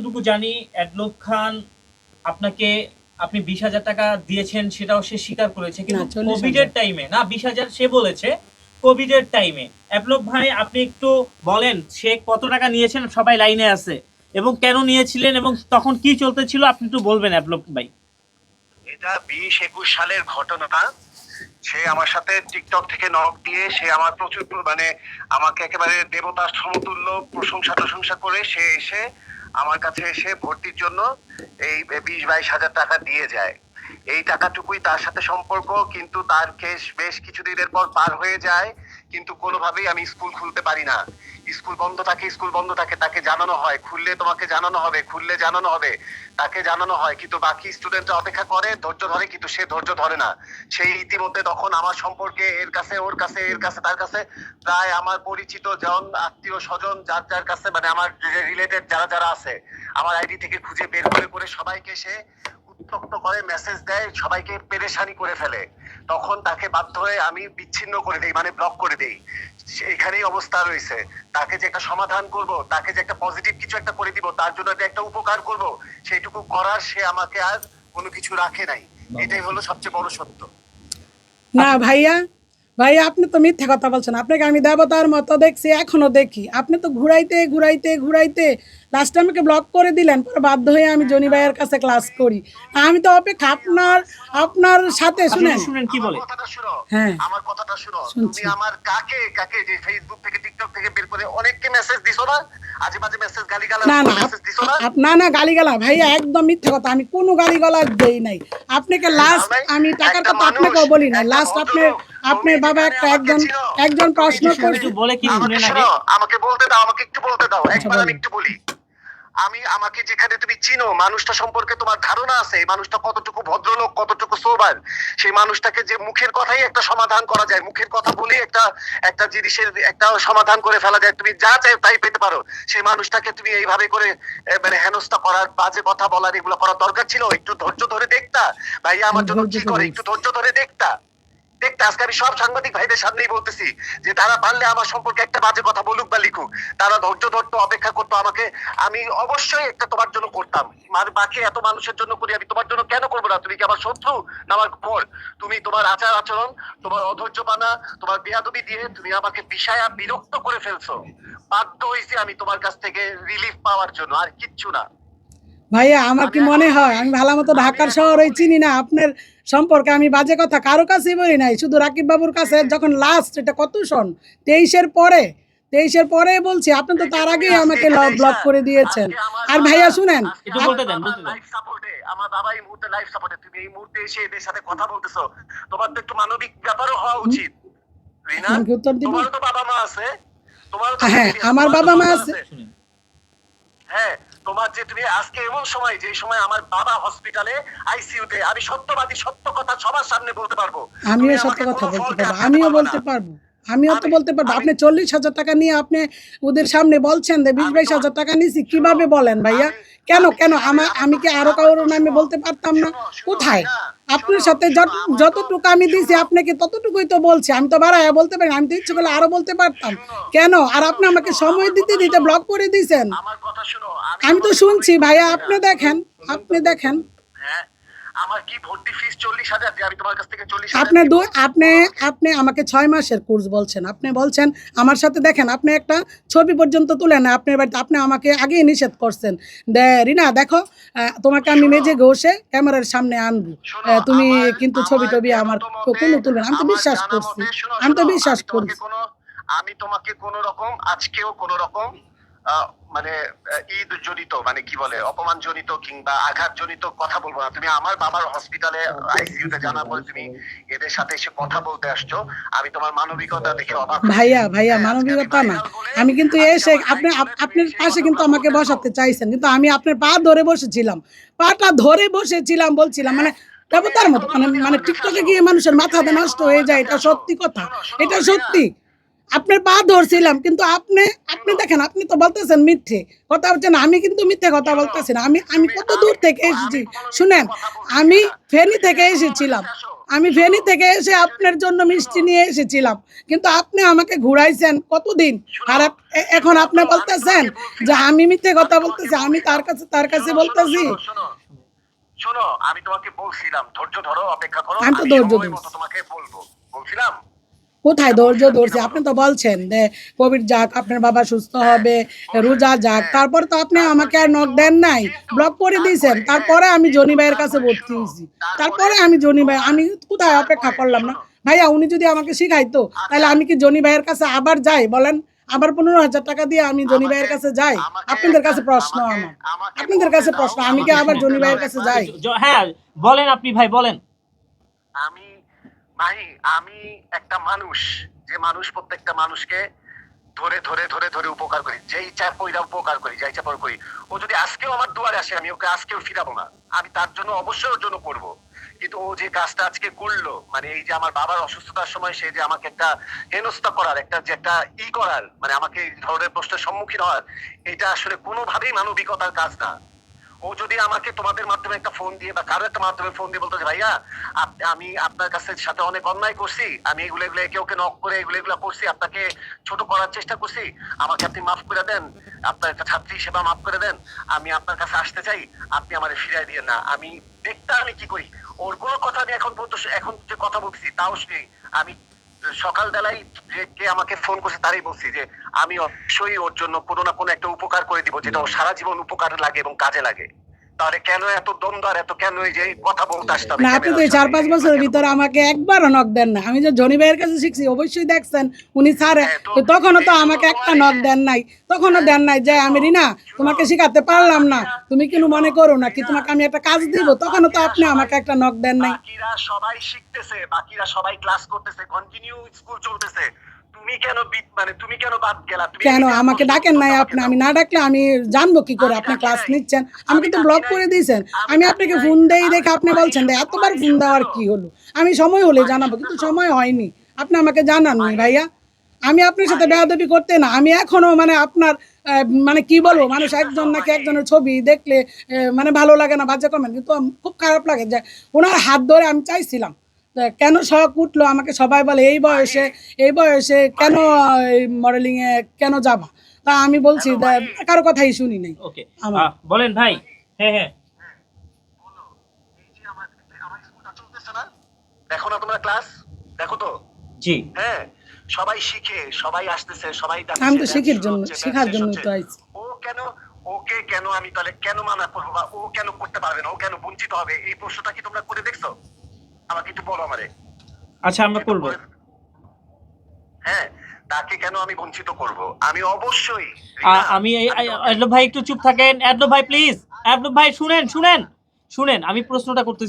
যতটুকু জানি অ্যাডলব খান আপনাকে আপনি বিশ হাজার টাকা দিয়েছেন সেটাও সে স্বীকার করেছে। কিন্তু কোভিড এর টাইমে না বিশ হাজার সে বলেছে কোভিড এর টাইমে অ্যাপলব ভাই আপনি একটু বলেন সে কত টাকা নিয়েছেন সবাই লাইনে আছে। এবং কেন নিয়েছিলেন এবং তখন কি চলতেছিল আপনি একটু বলবেন অ্যাপলব ভাই। এটা বিশ একুশ সালের ঘটনা। সে আমার সাথে টিকটক থেকে নক দিয়ে সে আমার প্রচুর মানে আমাকে একেবারে দেবতার সমতুল্য প্রশংসা প্রশংসা করে সে এসে আমার কাছে এসে ভর্তির জন্য এই বিশ বাইশ হাজার টাকা দিয়ে যায়। এই টাকাটুকুই তার সাথে সম্পর্ক, কিন্তু তার কেস বেশ কিছুদিনের পর পার হয়ে যায়। কিন্তু কোনোভাবেই আমি স্কুল খুলতে পারি না। স্কুল বন্ধ থাকে, স্কুল বন্ধ থাকে, তাকে জানানো হয়। খুললে তোমাকে জানানো হবে, খুললে জানানো হবে, তাকে জানানো হয়। কিন্তু বাকি স্টুডেন্টরা অপেক্ষা করে, ধৈর্য ধরে, কিন্তু সে ধৈর্য ধরে না। সেই ইতিমধ্যে তখন আমার সম্পর্কে এর কাছে, ওর কাছে, এর কাছে, তার কাছে, প্রায় আমার পরিচিত জন, আত্মীয় স্বজন, যার যার কাছে মানে আমার রিলেটেড যারা যারা আছে, আমার আইডি থেকে খুঁজে বের করে করে সবাইকে সে উত্তক্ত করে মেসেজ দেয় সবাইকে পেরেশানি করে ফেলে। তখন তাকে বাধ্য হয়ে আমি বিচ্ছিন্ন করে দেই মানে ব্লক করে দেই। এখানেই অবস্থা রয়েছে। তাকে যে একটা সমাধান করব তাকে যে একটা পজিটিভ কিছু একটা করে দিব তার জন্য যে একটা উপকার করব সেইটুকু করার সে আমাকে আর কোনো কিছু রাখে নাই। এটাই হলো সবচেয়ে বড় সত্য। না ভাইয়া ভাইয়া আপনি তো মিথ্যে কথা বলছেন। আপনাকে আমি দেবতার মতো দেখছি এখনও দেখি। আপনি তো ঘুরাইতে ঘুরাইতে ঘুরাইতে লাস্টে আমাকে ব্লক করে দিলেন পরে বাধ্য হয়ে আমি জনি ভাইয়ের কাছে ক্লাস করি। আমি তো অপেক্ষা আপনার আপনার সাথে আপনি শুনেন। শুনেন কি বলে? আমার কথাটা শুনো হ্যাঁ। আমার কথাটা শুনো। তুমি আমার কাকে কাকে যে ফেসবুক থেকে টিকটক থেকে বের করে অনেককে মেসেজ দিছো না? আজে বাজে মেসেজ গালি গালা না না মেসেজ দিছো না? আপ- না না গালিগালা ভাইয়া একদম মিথ্যে কথা। আমি কোনো গালিগালা দেই নাই। আপনাকে লাস্ট আমি টাকার কথা আপনাকেও বলি না লাস্ট আপনার তুমি বাবা একটা একজন একজন প্রশ্ন করছে বলে কি আমাকে বলতে দাও আমাকে একটু বলতে দাও। একবার আমি একটু বলি। আমি আমাকে যেখানে তুমি চিনো মানুষটা সম্পর্কে তোমার ধারণা আছে এই মানুষটা কতটুকু ভদ্রলোক কতটুকু সোবার সেই মানুষটাকে যে মুখের কথাই একটা সমাধান করা যায় মুখের কথা বলেই একটা একটা জিনিসের একটা সমাধান করে ফেলা যায় তুমি যা চাই তাই পেতে পারো। সেই মানুষটাকে তুমি এইভাবে করে মানে হেনস্থা করার বাজে কথা বলার এগুলো করার দরকার ছিল। একটু ধৈর্য ধরে দেখতা ভাইয়া আমার জন্য কি করে? একটু ধৈর্য ধরে দেখতা। দেখতে আজকে আমি সব সাংবাদিক ভাইদের সামনেই বলতেছি যে তারা পারলে আমার সম্পর্কে একটা বাজে কথা বলুক বা লিখুক। তারা ধৈর্য ধরতো, অপেক্ষা করতো আমাকে। আমি অবশ্যই একটা তোমার জন্য করতাম। আর বাকি এত মানুষের জন্য করি, আমি তোমার জন্য কেন করব না? তুমি কি আমার শত্রু না আমার পর তুমি তোমার আচার আচরণ, তোমার অধৈর্য অধৈর্যপানা, তোমার বেয়াদবি দিয়ে তুমি আমাকে বিষয়া বিরক্ত করে ফেলছো। বাধ্য হয়েছি আমি তোমার কাছ থেকে রিলিফ পাওয়ার জন্য, আর কিচ্ছু না। ভাইয়া আমার কি মনে হয়? আমি ভালো মতো ঢাকার শহরে চিনি না আপনার সম্পর্কে আমি বাজে কথা কারও কাছেই বলি নাই। শুধু রাকিব বাবুর কাছে যখন লাস্ট এটা কত সন তেইশের পরে তেইশের পরে বলছি আপনি তো তার আগেই আমাকে ব্লক করে দিয়েছেন। আর ভাইয়া শুনেন আমার বাবা এই মুহূর্তে লাইফ সাপোর্টে তুমি এই মুহূর্তে এসে এদের সাথে কথা বলতেছো। তোমার তো একটু মানবিক ব্যাপারও হওয়া উচিত। রিনা তো বাবা মা আছে। হ্যাঁ, আমার বাবা মা আছে। হ্যাঁ তোমার যে তুমি আজকে এমন সময় যে সময় আমার বাবা হসপিটালে আইসিইউতে আমি সত্যবাদী সত্য কথা সবার সামনে বলতে পারব। আমিও সত্য কথা বলতে পারব আমিও বলতে পারব আমিও তো বলতে পারব আপনি চল্লিশ হাজার টাকা নিয়ে আপনি ওদের সামনে বলছেন যে বিশ বাইশ হাজার টাকা নিয়েছি কীভাবে বলেন ভাইয়া? কেন কেন? আমার আমি কি আরও কারোর নামে বলতে পারতাম না? কোথায়? আপনার সাথে যত- যতটুকু আমি দিয়েছি আপনাকে ততটুকুই তো বলছি। আমি তো বাড়ায় বলতে পারি আমি তো ইচ্ছে করলে আরও বলতে পারতাম। কেন? আর আপনি আমাকে সময় দিতে দিতে ব্লক করে দিয়েছেন। আমি তো শুনছি ভাইয়া আপনি দেখেন আপনি দেখেন। হ্যাঁ আমার কি ভর্তি ফিস চল্লিশ হাজার? আমি তোমার কাছ থেকে চল্লিশ আপনি দু আপনি আপনি আমাকে ছয় মাসের কোর্স বলছেন। আপনি বলছেন আমার সাথে দেখেন আপনি একটা ছবি পর্যন্ত তুলেন না আপনার বাড়িতে আপনি আমাকে আগেই নিষেধ করছেন। রিনা দেখো তোমাকে আমি মেজে ঘষে ক্যামেরার সামনে আনব। তুমি কিন্তু ছবি টবি আমার কোনো তুলবে না। আমি তো বিশ্বাস করছি। আমি তো বিশ্বাস করছি। আমি তোমাকে কোন রকম আজকেও কোন রকম মানে ঈদ জনিত মানে কি বলে অপমান জনিত কিংবা আঘাত জনিত কথা বলব না। তুমি আমার বাবার হসপিটালে আইসিইউতে জানা বলে তুমি এদের সাথে এসে কথা বলতে আসছো। আমি তোমার মানবিকতা দেখে অবাক ভাইয়া ভাইয়া হ্যাঁ, মানবিকতা না। আমি কিন্তু এসে আপনি আপনার পাশে কিন্তু আমাকে বসাতে চাইছেন। কিন্তু আমি আপনার পা ধরে বসেছিলাম। পাটা ধরে বসেছিলাম বলছিলাম মানে দেবতার মতো মানে মানে টিকটকে গিয়ে মানুষের মাথা নষ্ট হয়ে যায় এটা সত্যি কথা এটা সত্যি। আপনার পা ধরছিলাম কিন্তু আপনি আপনি দেখেন আপনি তো বলতেছেন মিথ্যে। কথা বলছেন আমি কিন্তু মিথ্যে কথা বলতেছি না। আমি আমি কত দূর থেকে এসেছি? শুনেন আমি ফেনী থেকে এসেছিলাম। আমি ফেনী থেকে এসে আপনার জন্য মিষ্টি নিয়ে এসেছিলাম। কিন্তু আপনি আমাকে ঘুরাইছেন কতদিন? আর এখন আপনি বলতেছেন যে আমি মিথ্যে কথা বলতেছি আমি তার কাছে তার কাছে বলতেছি। শোনো, আমি তোমাকে বলছিলাম ধৈর্য ধরো অপেক্ষা করো। আমি তো ধৈর্য তোমাকে বলব। বলছিলাম? কোথায় ধৈর্য ধরছে? আপনি তো বলছেন যে কোভিড যাক আপনার বাবা সুস্থ হবে রোজা যাক। তারপর তো আপনি আমাকে আর নক দেন নাই ব্লক করে দিয়েছেন। তারপরে আমি জনি ভাইয়ের কাছে ভর্তি হয়েছি। তারপরে আমি জনি ভাই আমি কোথায় অপেক্ষা করলাম না? ভাইয়া উনি যদি আমাকে শিখাইতো তাহলে আমি কি জনি ভাইয়ের কাছে আবার যাই? বলেন আবার পনেরো হাজার টাকা দিয়ে আমি জনি ভাইয়ের কাছে যাই? আপনাদের কাছে প্রশ্ন আমার। আপনাদের কাছে প্রশ্ন আমি কি আবার জনি ভাইয়ের কাছে যাই? হ্যাঁ বলেন আপনি ভাই বলেন। আমি মাহি আমি একটা মানুষ। যে মানুষ প্রত্যেকটা মানুষকে ধরে ধরে ধরে ধরে উপকার করি। যেই চাপ ওইটা উপকার করি যাই চাপ করি। ও যদি আজকেও আমার দুয়ারে আসে, আমি ওকে আজকেও ফিরাবো না। আমি তার জন্য অবশ্যই ওর জন্য করব। কিন্তু ও যে কাজটা আজকে করল মানে এই যে আমার বাবার অসুস্থতার সময় সে যে আমাকে একটা হেনস্থা করার, একটা যে একটা ই করার মানে আমাকে এই ধরনের প্রশ্নের সম্মুখীন হওয়ার, এটা আসলে কোনোভাবেই মানবিকতার কাজ না। ও যদি আমাকে তোমাদের মাধ্যমে একটা ফোন দিয়ে বা কারও একটা মাধ্যমে ফোন দিয়ে বলতো ভাইয়া আমি আপনার কাছে সাথে অনেক অন্যায় করছি, আমি এগুলো এগুলো একে ওকে নক করে এগুলো এগুলো করছি, আপনাকে ছোট করার চেষ্টা করছি, আমাকে আপনি মাফ করে দেন, আপনার একটা ছাত্রী সেবা মাফ করে দেন, আমি আপনার কাছে আসতে চাই, আপনি আমার ফিরাই দিয়ে না। আমি দেখতে আমি কি করি। ওর কোনো কথা আমি এখন পর্যন্ত এখন যে কথা বলছি তাও শুনি আমি সকালবেলায় যে আমাকে ফোন করছে তারই বলছি যে, আমি অবশ্যই ওর জন্য কোনো না কোনো একটা উপকার করে দিব, যেটা ওর সারা জীবন উপকার লাগে এবং কাজে লাগে। তাহলে কেন এত দ্বন্দ্ব এত কেন এই যে কথা বলতে আসতে না আপনি তো চার পাঁচ বছরের ভিতরে আমাকে একবারও নক দেন না। আমি যে জনি ভাইয়ের কাছে শিখছি অবশ্যই দেখছেন উনি স্যারে হ্যাঁ, তো- তো তখনও তো আমাকে একটা নক দেন নাই। তখনও দেন নাই যে আমি রিনা তোমাকে শিখাতে পারলাম না। তুমি কেন মনে করো না কি তোমাকে আমি একটা কাজ দিব? তখনও তো আপনি আমাকে একটা নক দেন নাই। বাকিরা সবাই শিখতেছে বাকিরা সবাই ক্লাস করতেছে কন্টিনিউ স্কুল চলতেছে। তুমি কেন মানে তুমি কেন বাদ গেলা? তুমি কেন আমাকে ডাকেন নাই আপনি? আমি না ডাকলে আমি জানব কি করে? আপনি ক্লাস নিচ্ছেন। আমি আমাকে তো ডাকি ব্লক করে দিয়েছেন। আমি আপনাকে ফোন দেই দেখে আপনি বলছেন এতবার ফোন দেওয়ার কি হলো? আমি সময় হলে জানাব কিন্তু সময় হয়নি। আপনি আমাকে জানাননি ভাইয়া। আমি আপনার সাথে বেয়াদবি করতে না। আমি এখনও মানে আপনার মানে কি বলব? মানুষ একজন নাকি একজনের ছবি দেখলে মানে ভালো লাগে না বাজে কমেন্ট কিন্তু খুব খারাপ লাগে যে ওনার হাত ধরে আমি চাইছিলাম। কেন শখ উঠল? আমাকে সবাই বলে এই বয়সে এই বয়সে কেন মডেলিং এ কেন যাবা? তা আমি বলছি কারও কথাই শুনি নাই। বলেন ভাই। হ্যাঁ হ্যাঁ। বলো, এই যে আমার আমার স্কুলটা চলতেছে না? দেখো না তোমরা ক্লাস দেখো তো? জি। হ্যাঁ সবাই শিখে সবাই আসতেছে সবাই আমি তো শিখির জন্য শেখার জন্য তো আইছি। ও কেন ওকে কেন আমি তাহলে কেন মানা করব বা ও কেন করতে পারবে না? ও কেন বঞ্চিত হবে? এই প্রশ্নটা কি তোমরা করে দেখছ? আমাকে একটু বলো আমারে। আচ্ছা আমরা করব। হ্যাঁ তাকে কেন আমি বঞ্চিত করব? আমি অবশ্যই আমি অ্যাডলব ভাই একটু চুপ থাকেন। অ্যাডলব ভাই প্লিজ অ্যাডলব ভাই শুনেন শুনেন। শুনেন আমি প্রশ্নটা করতেছি।